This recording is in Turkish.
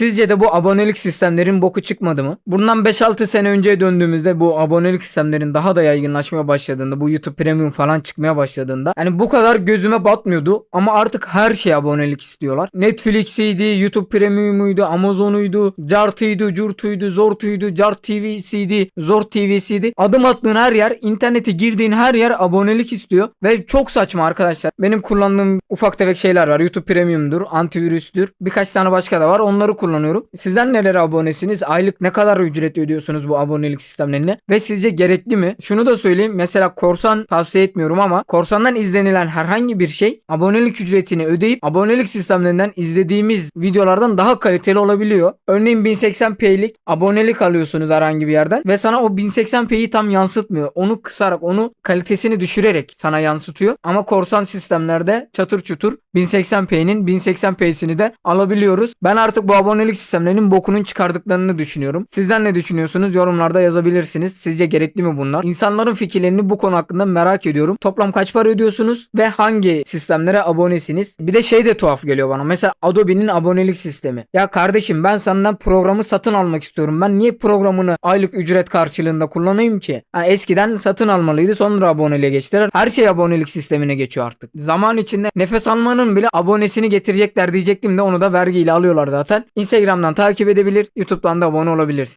Sizce de bu abonelik sistemlerin boku çıkmadı mı? Bundan 5-6 sene önceye döndüğümüzde bu abonelik sistemlerin daha da yaygınlaşmaya başladığında bu YouTube Premium falan çıkmaya başladığında yani bu kadar gözüme batmıyordu ama artık her şeye abonelik istiyorlar. Netflix'iydi, YouTube Premium'uydu, Amazon'uydu, Cart'ıydı, Curt'uydu, Zort'uydu, Cart TV'siydi, Zor TV'siydi. Adım attığın her yer, internete girdiğin her yer abonelik istiyor ve çok saçma arkadaşlar. Benim kullandığım ufak tefek şeyler var. YouTube Premium'dur, antivirüstür. Birkaç tane başka da var. Onları kullanıyorum. Sizden nelere abonesiniz? Aylık ne kadar ücret ödüyorsunuz bu abonelik sistemlerine? Ve sizce gerekli mi? Şunu da söyleyeyim. Mesela korsan tavsiye etmiyorum ama korsandan izlenilen herhangi bir şey abonelik ücretini ödeyip abonelik sistemlerinden izlediğimiz videolardan daha kaliteli olabiliyor. Örneğin 1080p'lik abonelik alıyorsunuz herhangi bir yerden ve sana o 1080p'yi tam yansıtmıyor. Onu kısarak, onu kalitesini düşürerek sana yansıtıyor. Ama korsan sistemlerde çatır çutur 1080p'nin 1080p'sini de alabiliyoruz. Ben artık bu abonelik sistemlerinin bokunun çıkardıklarını düşünüyorum. Sizden ne düşünüyorsunuz? Yorumlarda yazabilirsiniz. Sizce gerekli mi bunlar? İnsanların fikirlerini bu konu hakkında merak ediyorum. Toplam kaç para ödüyorsunuz ve hangi sistemlere abonesiniz? Bir de şey de tuhaf geliyor bana. Mesela Adobe'nin abonelik sistemi. Ya kardeşim ben senden programı satın almak istiyorum. Ben niye programını aylık ücret karşılığında kullanayım ki? Ha, eskiden satın almalıydı sonra aboneliğe geçtiler. Her şey abonelik sistemine geçiyor artık. Zaman içinde nefes almanın bile abonesini getirecekler diyecektim de onu da vergiyle alıyorlar zaten. Instagram'dan takip edebilir, YouTube'dan da abone olabilirsin.